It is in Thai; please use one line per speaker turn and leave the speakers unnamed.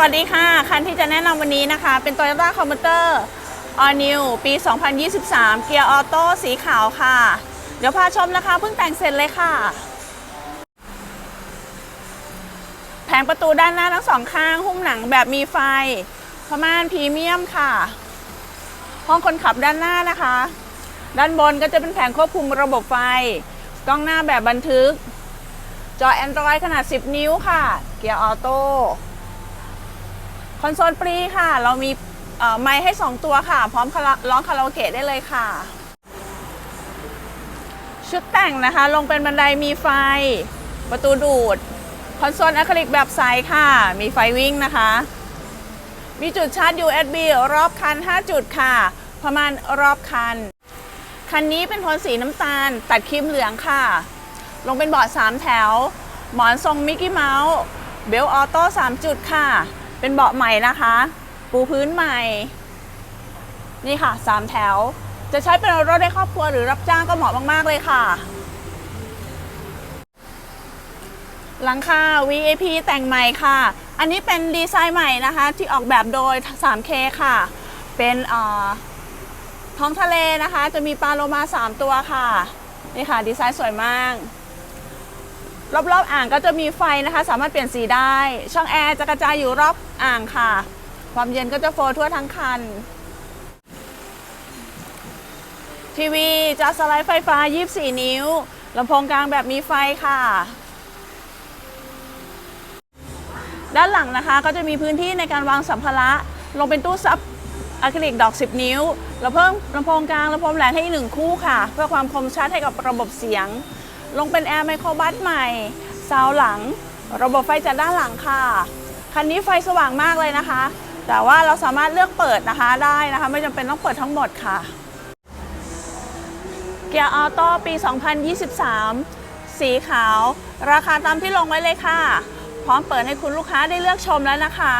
วัสดีค่ะ คันที่จะแนะนำวันนี้นะคะ เป็น Toyota c o m m u t e r All New ปี 2023 เกียร์ออโต้สีขาวค่ะ เดี๋ยวพาชมนะคะ เพิ่งแต่งเสร็จเลยค่ะ แผงประตูด้านหน้าทั้งสองข้าง หุ้มหนังแบบมีไฟพม่านพรีเมียมค่ะ ห้องคนขับด้านหน้านะคะ ด้านบนก็จะเป็นแผงควบคุมระบบไฟ กล้องหน้าแบบบันทึก จอ Android ขนาด 10 นิ้วค่ะ เกียร์ออโต้ อนโซลฟรีค่ะ เรามีไมค์ให้ 2 ตัวค่ะ พร้อมร้องคาราโอเกะได้เลยค่ะ ชุดแต่งนะคะ ลงเป็นบันไดมีไฟ ประตูดูด คอนโซลอะคริลิกแบบใสค่ะ มีไฟวิ่งนะคะ มีจุดชาร์จ USB รอบคัน 5 จุดค่ะ ประมาณรอบคัน คันนี้เป็นโทนสีน้ำตาล ตัดครีมเหลืองค่ะ ลงเป็นเบาะ3แถว หมอนทรงมิกกี้เมาส์ เบลออโต้3จุดค่ะ เป็นเบาะใหม่นะคะ ปูพื้นใหม่ นี่ค่ะ3แถว จะใช้เป็นรถในครอบครัวหรือรับจ้างก็เหมาะมากๆเลยค่ะ หลังคา VAP แต่งใหม่ค่ะ อันนี้เป็นดีไซน์ใหม่นะคะ ที่ออกแบบโดย 3K ค่ะ เป็นท้องทะเลนะคะ จะมีปลาโลมา 3 ตัวค่ะ นี่ค่ะ ดีไซน์สวยมาก รอบๆอ่างก็จะมีไฟนะคะ สามารถเปลี่ยนสีได้ ช่องแอร์จะกระจายอยู่รอบอ่างค่ะ ความเย็นก็จะโฟลทั่วทั้งคัน ทีวีจอสไลด์ไฟฟ้า 24 นิ้วลำโพงกลางแบบมีไฟค่ะ ด้านหลังนะคะก็จะมีพื้นที่ในการวางสัมภาระลงเป็นตู้ซับอะคริลิกดอก 10 นิ้ว เราเพิ่มลำโพงกลางลำโพงแหลมให้อีกหนึ่งคู่ค่ะ เพื่อความคมชัดให้กับระบบเสียง ลงเป็นแอร์ไมโครบัสใหม่ซาวหลัง ระบบไฟจากด้านหลังค่ะ คันนี้ไฟสว่างมากเลยนะคะ แต่ว่าเราสามารถเลือกเปิดนะคะได้นะคะ ไม่จำเป็นต้องเปิดทั้งหมดค่ะ เกียร์ออโต้ปี 2023 สีขาว ราคาตามที่ลงไว้เลยค่ะ พร้อมเปิดให้คุณลูกค้าได้เลือกชมแล้วนะคะ